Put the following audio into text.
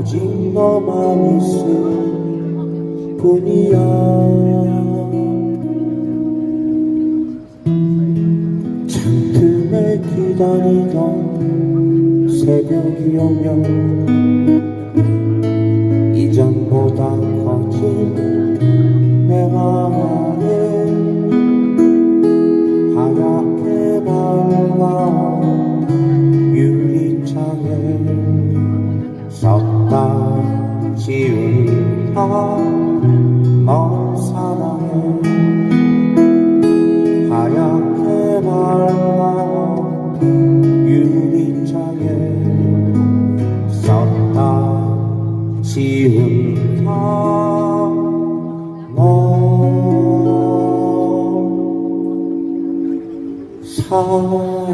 오직 너만 있을 뿐이야. 창틈에 기다리던 새벽이 오면 이전보다 커진 썼다 지운다 널 사랑해. 하얗게 밝아온 유리창에 썼다 지운다. 널 사랑해